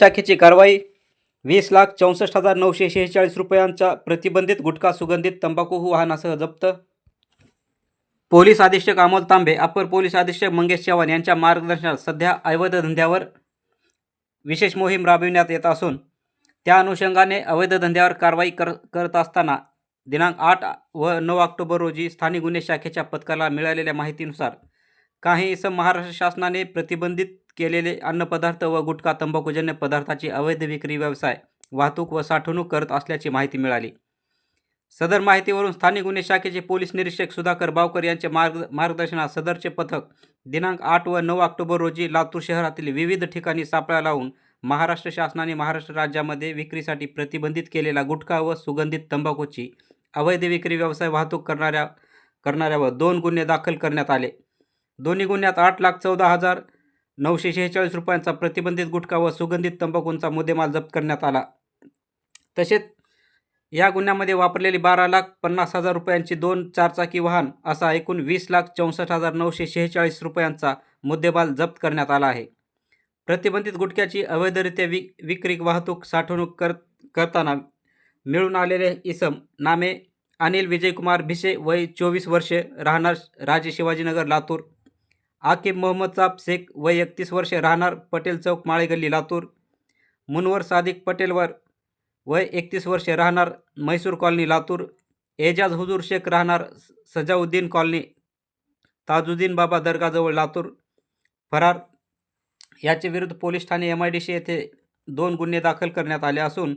शाखेची कारवाई. वीस लाख चौसष्ट हजार नऊशे शेहेचाळीस रुपयांचा प्रतिबंधित गुटखा सुगंधित तंबाखू वाहनासह जप्त. पोलीस अधीक्षक अमोल तांबे अपर पोलीस अधीक्षक मंगेश चव्हाण यांच्या मार्गदर्शनात सध्या अवैध धंद्यावर विशेष मोहीम राबविण्यात येत असून त्या अनुषंगाने अवैध धंद्यावर कारवाई कर करत असताना दिनांक आठ व नऊ ऑक्टोबर रोजी स्थानिक गुन्हे शाखेच्या पथकाला मिळालेल्या माहितीनुसार काही इसम महाराष्ट्र शासनाने प्रतिबंधित केलेले अन्नपदार्थ व गुटखा तंबाखूजन्य पदार्थाची अवैध विक्री व्यवसाय वाहतूक व साठवणूक करत असल्याची माहिती मिळाली. सदर माहितीवरून स्थानिक गुन्हे शाखेचे पोलीस निरीक्षक सुधाकर बावकर यांच्या मार्ग मार्गदर्शनात सदरचे पथक दिनांक आठ व नऊ ऑक्टोबर रोजी लातूर शहरातील विविध ठिकाणी सापळा लावून महाराष्ट्र शासनाने महाराष्ट्र राज्यामध्ये विक्रीसाठी प्रतिबंधित केलेला गुटखा व सुगंधित तंबाखूची अवैध विक्री व्यवसाय वाहतूक करणाऱ्या करणाऱ्यावर दोन गुन्हे दाखल करण्यात आले. दोन्ही गुन्ह्यात आठ लाख चौदा हजार नऊशे शेहेचाळीस रुपयांचा प्रतिबंधित गुटखा व सुगंधित तंबाखूंचा मुद्देमाल जप्त करण्यात आला. तसेच या गुन्ह्यामध्ये वापरलेली बारा लाख पन्नास हजार रुपयांची दोन चारचाकी वाहन असा एकूण वीस लाख चौसष्ट हजार नऊशे शेहेचाळीस रुपयांचा मुद्देमाल जप्त करण्यात आला आहे. प्रतिबंधित गुटख्याची अवैधरित्या वि विक्री वाहतूक साठवणूक कर करताना मिळून आलेले इसम नामे अनिल विजयकुमार भिसे वय चोवीस वर्षे राहणार राजे शिवाजीनगर लातूर आकिब मोहम्मद साब शेख वय एकतीस वर्षे राहणार पटेल चौक माळेगल्ली लातूर. मुनवर सादिक पटेलवर वय एकतीस वर्षे राहणार म्हैसूर कॉलनी लातूर. एजाज हुजूर शेख राहणार सजाउद्दीन कॉलनी ताजुद्दीन बाबा दर्गाजवळ लातूर. फरार याचे विरुद्ध पोलीस ठाणे एम आय डी सी येथे दोन गुन्हे दाखल करण्यात आले असून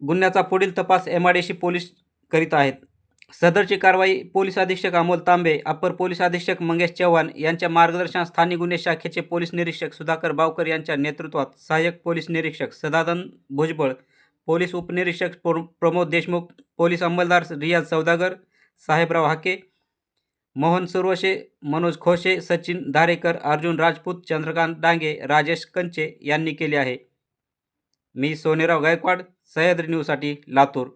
गुन्ह्याचा पुढील तपास M I D C police करीत आहेत. सदरची कारवाई पोलीस अधीक्षक अमोल तांबे अपर पोलीस अधीक्षक मंगेश चव्हाण यांच्या मार्गदर्शनात स्थानिक गुन्हे शाखेचे पोलीस निरीक्षक सुधाकर बावकर यांच्या नेतृत्वात सहाय्यक पोलीस निरीक्षक सदानंद भुजबळ पोलीस उपनिरीक्षक प्र प्रमोद देशमुख पोलीस अंमलदार रियाज सौदागर साहेबराव हाके मोहन सुरवशे मनोज खोशे सचिन धारेकर अर्जुन राजपूत चंद्रकांत डांगे राजेश कंचे यांनी केले आहे. मी सोनेराव गायकवाड सह्याद्री न्यूजसाठी लातूर.